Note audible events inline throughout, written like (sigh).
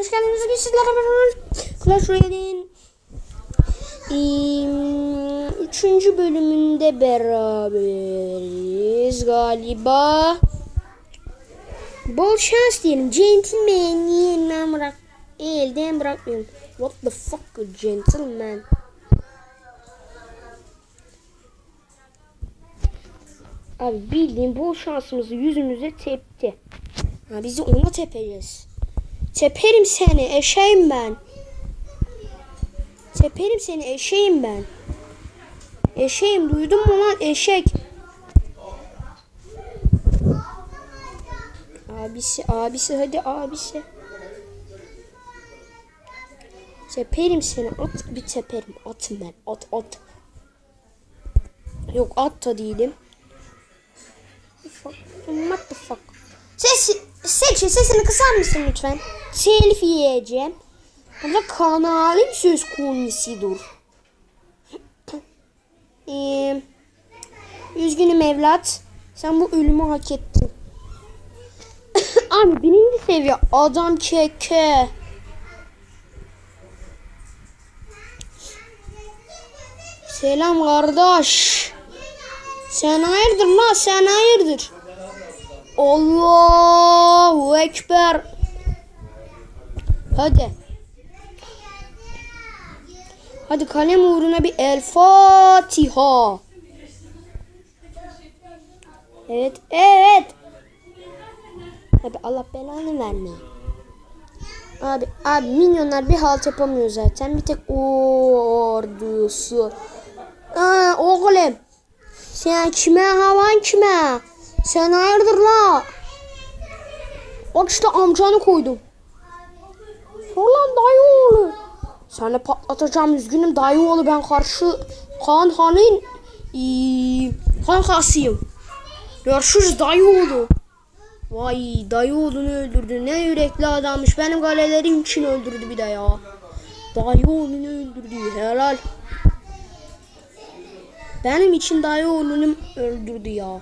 hoş geldiniz. Bugün Clash Royale'in eee, üçüncü bölümünde beraberiz galiba. Bol şans diyelim. Gentleman yeniden bırak. Elden bırakmıyorum. What the fuck gentleman. Abi bildiğin bol şansımızı yüzümüze tepti. Ha, bizi ona tepeceğiz. Teperim seni eşeğim ben. Teperim seni eşeğim ben. Eşeğim duydun mu lan eşek. Abisi abisi hadi abisi. Teperim seni at bir teperim atım ben at at. Yok at da değilim. What the fuck? Ses, Seçin sesini kısar mısın lütfen? Telif yiyeceğim. Burada kanalım söz konusudur. ee, üzgünüm evlat. Sen bu ölümü hak ettin. (coughs) Abi birinci seviye adam keke. Selam kardeş. Sen hayırdır la sen hayırdır. Allahu Ekber. Hadi. Hadi kalem uğruna bir El Fatiha. Evet, evet. Abi Allah belanı verme. Abi, abi minyonlar bir halt yapamıyor zaten. Bir tek ordusu. Aa, oğlum. Sen kime havan kime? Sen hayırdır la? Bak işte amcanı koydum. Falan dayı oğlu. Sana patlatacağım üzgünüm dayı oğlu ben karşı Kaan Han'ın ee, kankasıyım. Görüşürüz dayı oğlu. Vay dayı oğlunu öldürdü. Ne yürekli adammış. Benim galelerim için öldürdü bir de ya. Dayı oğlunu öldürdü. Helal. Benim için dayı oğlunu öldürdü ya.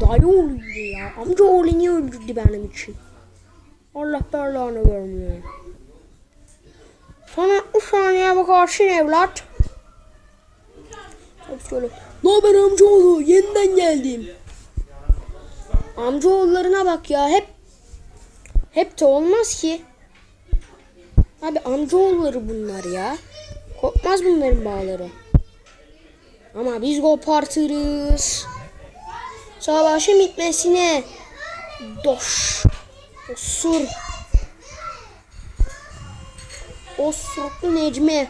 Dayı oğluydu ya. Amca oğlunu öldürdü benim için. Allah belanı vermiyor. Sana o saniye bakarsın evlat. Hep şöyle. Ne haber amcaoğlu? Yeniden geldim. Amcaoğullarına bak ya. Hep hep de olmaz ki. Abi amcaoğulları bunlar ya. Kopmaz bunların bağları. Ama biz kopartırız. Savaşın bitmesine doş. Osur. Osuruklu Necmi.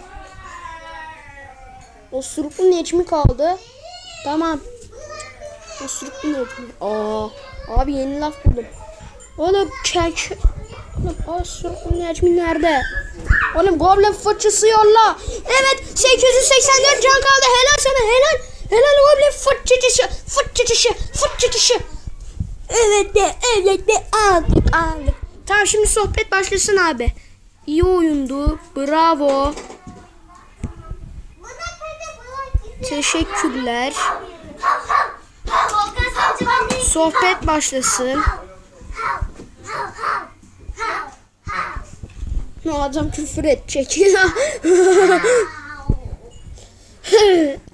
Osuruklu Necmi kaldı. Tamam. Osuruklu Necmi. Aa, abi yeni laf buldum. Oğlum kek. Oğlum osuruklu Necmi nerede? Oğlum goblin fıçısı yolla. Evet 884 can kaldı. Helal sana helal. Helal goblin fıçıcısı. Fıçıcısı. Fıçıcısı. Evet de evet de aldık aldık. Tamam şimdi sohbet başlasın abi. İyi oyundu. Bravo. Teşekkürler. Sohbet başlasın. Ne adam küfür edecek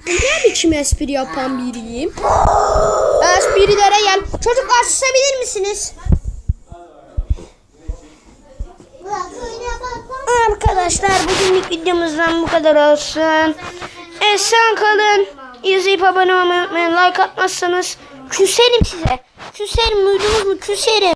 ne biçim espri yapan biriyim? Esprilere gel. Çocuklar susabilir misiniz? Arkadaşlar bugünlük videomuzdan bu kadar olsun. Esen kalın. İzleyip abone olmayı unutmayın. Like atmazsanız küserim size. Küserim duydunuz mu? Küserim.